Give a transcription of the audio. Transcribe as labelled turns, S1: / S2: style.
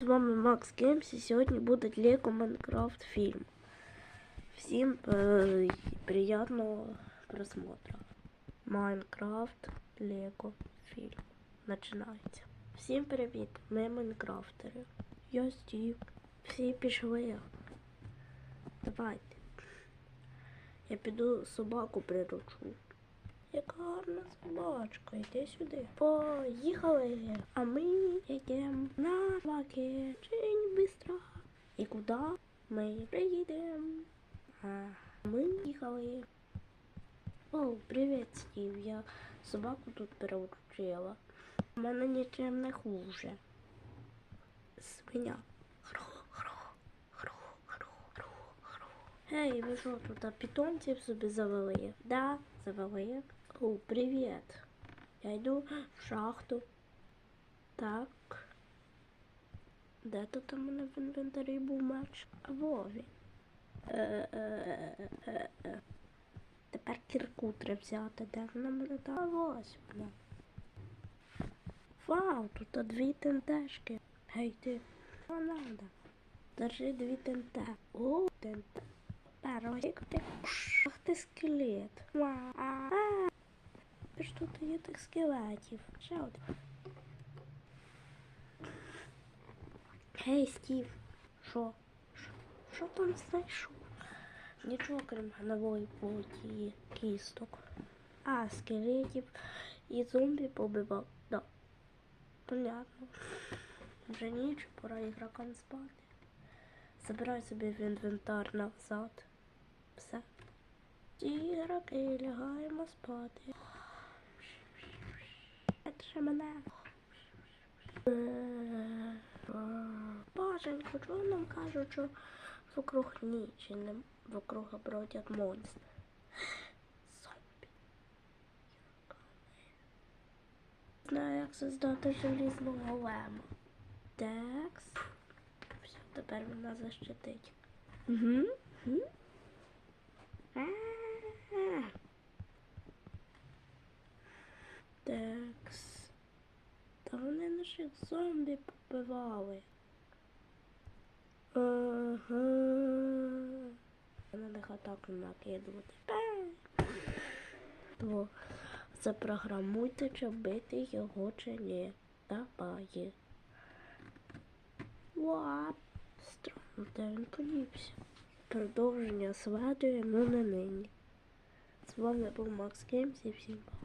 S1: З вами Макс Геймс і сьогодні буде Лего Майнкрафт фільм. Всім е, приятного просмотра. Майнкрафт Лего фільм. Починається. Всім привіт, ми Майнкрафтери. Я Стів. Всі пішли. Давайте. Я піду собаку приручу. Гарна собачка, йди сюди. Поїхали. А ми йдемо на собаки. Очень быстро. І куди ми приїдемо? Ми їхали. О, привіт, Стів. Я собаку тут переучила. У мене нічим не хуже. Свиня. Гей, ви що тут питомців собі завели? Да, завели. О, привіт. Я йду в шахту. Так. Де тут у мене в інвентарі був меч? Во він. Е-е-е-е-е. Тепер кірку треба взяти. Де вона мене та ось вона. Вау, тут дві тентешки. Гей ти. Що надо? Держи дві тенте. О, тенте. Перосик ти. Ах ти скелет. Вау. Ж тут є тих скелетів. Ще один. Гей, Стів. Що? Що- там знайшов? Нічого, крім нової плоті кісток. А, скелетів і зомбі побивав. Да. Понятно. Вже ніч, пора ігрокам спати. Забирай собі в інвентар назад. Все. Ігроки, лягаємо спати. Мене. Боженько, чого нам кажуть, що вокруг ніч, і не вокруг бродять монстри. Зомбі. Знаю, як создати желізного голема. Текс. Все, тепер він нас защитить. Угу. угу. А-а-а. Текс. Та вони наших зомбі побивали. Ага. На них атаку накидувати. То запрограмуйте, чи бити його чи ні. Давай. Ва. Странно, де він подівся. Продовження слідує, ну не нині. З вами був Макс Геймс і всім пока.